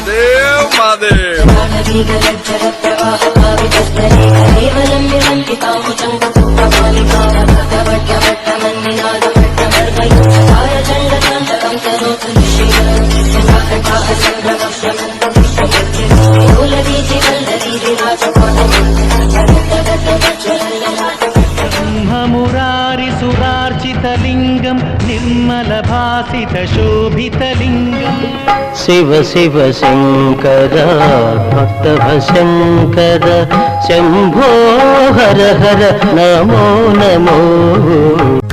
మహాదేవ్ మహాదేవ్. కుంభమురారి సురార్చితలింగం నిర్మల భాసిత శో शिव शिव शङ्कर भक्तभशङ्कर शम्भो हर हर नमो नमो।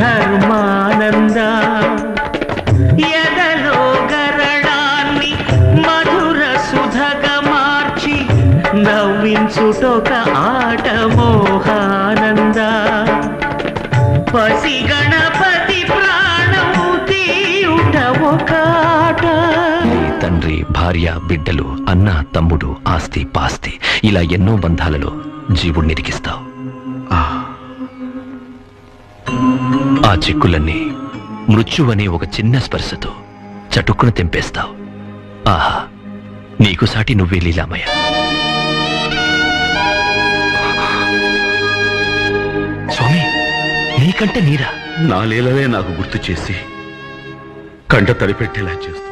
ధర్మానంద. ఎదలో గరడాన్ని మధుర సుధగా మార్చి నవ్వించుటొక ఆట మోహానంద. పసి గణపతి ప్రాణము తీయుట ఒకాట తండ్రి భార్య బిడ్డలు అన్న తమ్ముడు ఆస్తి పాస్తి ఇలా ఎన్నో బంధాలలో జీవుడిని ఇరికిస్తావు. ఆ. ఆ చిక్కులన్నీ మృత్యువనే ఒక చిన్న స్పర్శతో చటుక్కును తెంపేస్తావు. ఆహా నీకు సాటి నువ్వే లీలామయ్య. స్వామి నీకంటే నీరా? నా లీలలే నాకు గుర్తు చేసి కంట తడిపెట్టేలా చేస్తా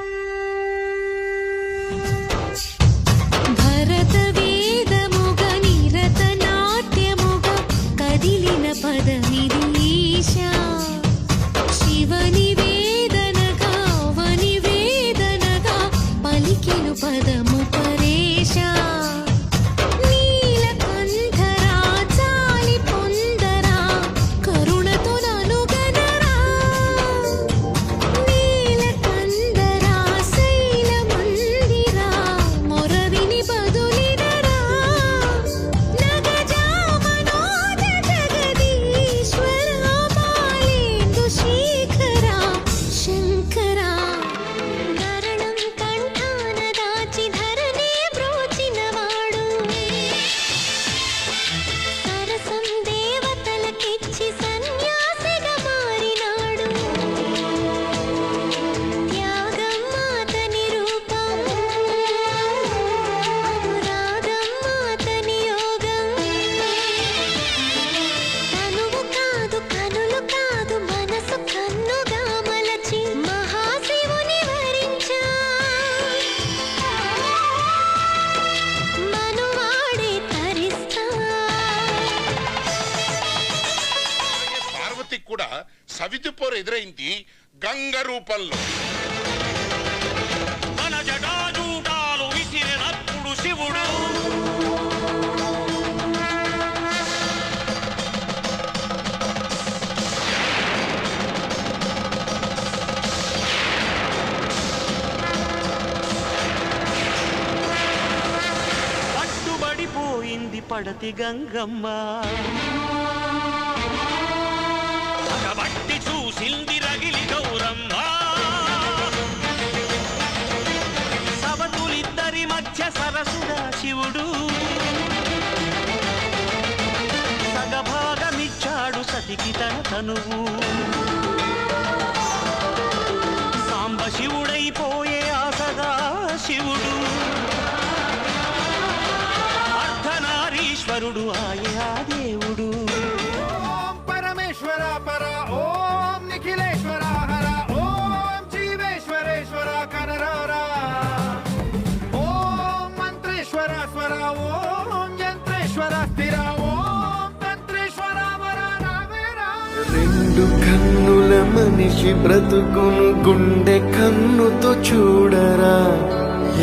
సవితి పోరు ఎదురైంది గంగ రూపంలో. మన జటాజూటాలు విసిరినప్పుడు శివుడు. పట్టుబడిపోయింది పడతి గంగమ్మ. మధ్య సరసుగా శివుడు. సగభాగమిచ్చాడు సతికి తన తనువు. సాంబశివుడైపోయే ఆ ఆసగా శివుడు. అర్ధనారీశ్వరుడు ఆయే ఆ దేవుడు. పరమేశ్వర పర ఓం నిఖిలేశ్వర రెండు కన్నుల మనిషి బ్రతుకును గుండె కన్నుతో చూడరా.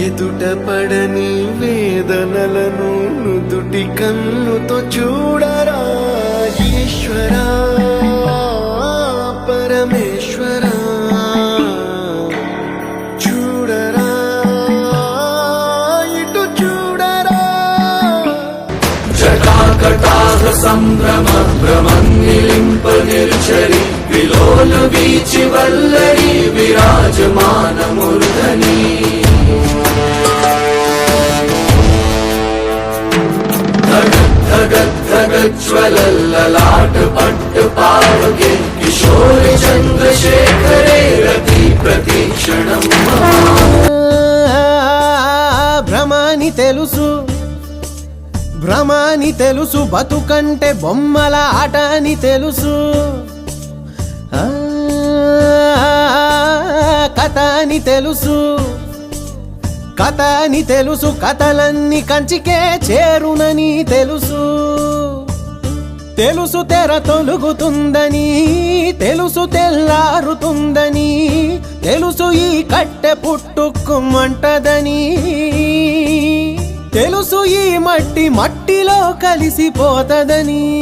ఎదుట పడని వేదనలను నుదుటి కన్నుతో చూడరా. ఈశ్వరా పరమే సంభ్రమ భ్రమన్నిలింప నిర్చరి విలోల వీచి వల్లరి విరాజమాన మురుధని జ్వలల్లలాట పట్టు పాడుగే కిశోరి చంద్రశేఖరే రతి ప్రతి క్షణం భ్రమాని తెలుసు. భ్రమాని తెలుసు బతుకంటే బొమ్మల ఆట అని తెలుసు. కథ అని తెలుసు. కథ అని తెలుసు కథలన్నీ కంచికే చేరునని తెలుసు. తెలుసు తెర తొలుగుతుందని తెలుసు తెల్లారుతుందని తెలుసు ఈ కట్టె పుట్టుకుమంటదని తెలుసు ఈ మట్టి మట్టిలో కలిసిపోతదని.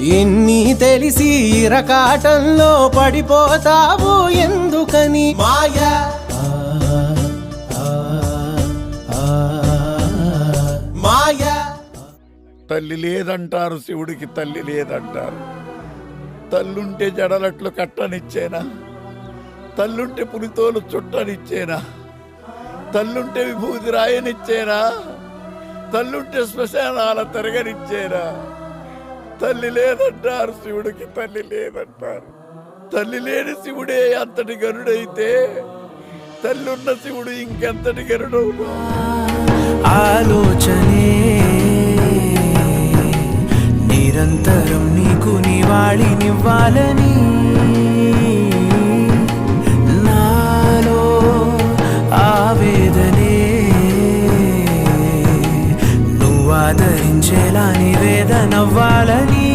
ఇన్ని తెలిసి రకాటంలో పడిపోతావు ఎందుకని? మాయా. ఆ, ఆ, ఆ, మాయా. తల్లి లేదంటారు శివుడికి తల్లి లేదంటారు. తల్లుంటే జడలట్లు కట్టనిచ్చేనా? తల్లుంటే పులితోలు చుట్టనిచ్చేనా? తల్లుంటే విభూతి రాయనిచ్చేరా తల్లుంటే శ్మశానాల తిరగనిచ్చేనా? తల్లి లేదంటారు శివుడికి తల్లి లేదంటారు. తల్లి లేని శివుడే అంతటి గరుడైతే తల్లున్న శివుడు ఇంకెంతటి గరుడు ఆలోచనే నిరంతరం నీకు నివాళినివ్వాలని ఆదరించేలా నివేదనవ్వాలని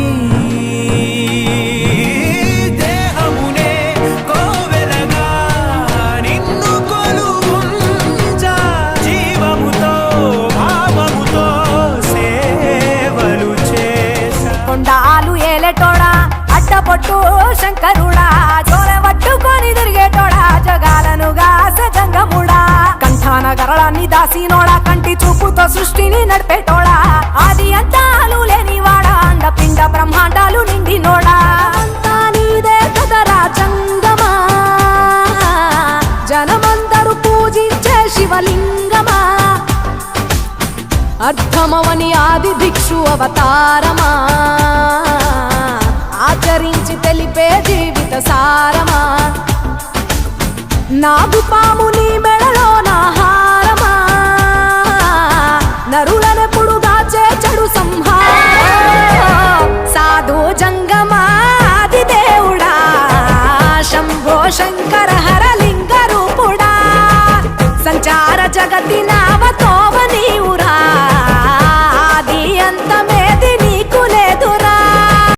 కొండాలు ఏలేటోడా అడ్డపొట్టు శంకరుడా చోర పట్టుకొని తిరిగేటోడా జగాలను గాస జంగముడా. కంఠాన గరళాన్ని దాసినోడా కంటి చూపుతో సృష్టిని నడిపే అర్థమవని ఆది దిక్షు అవతారమా?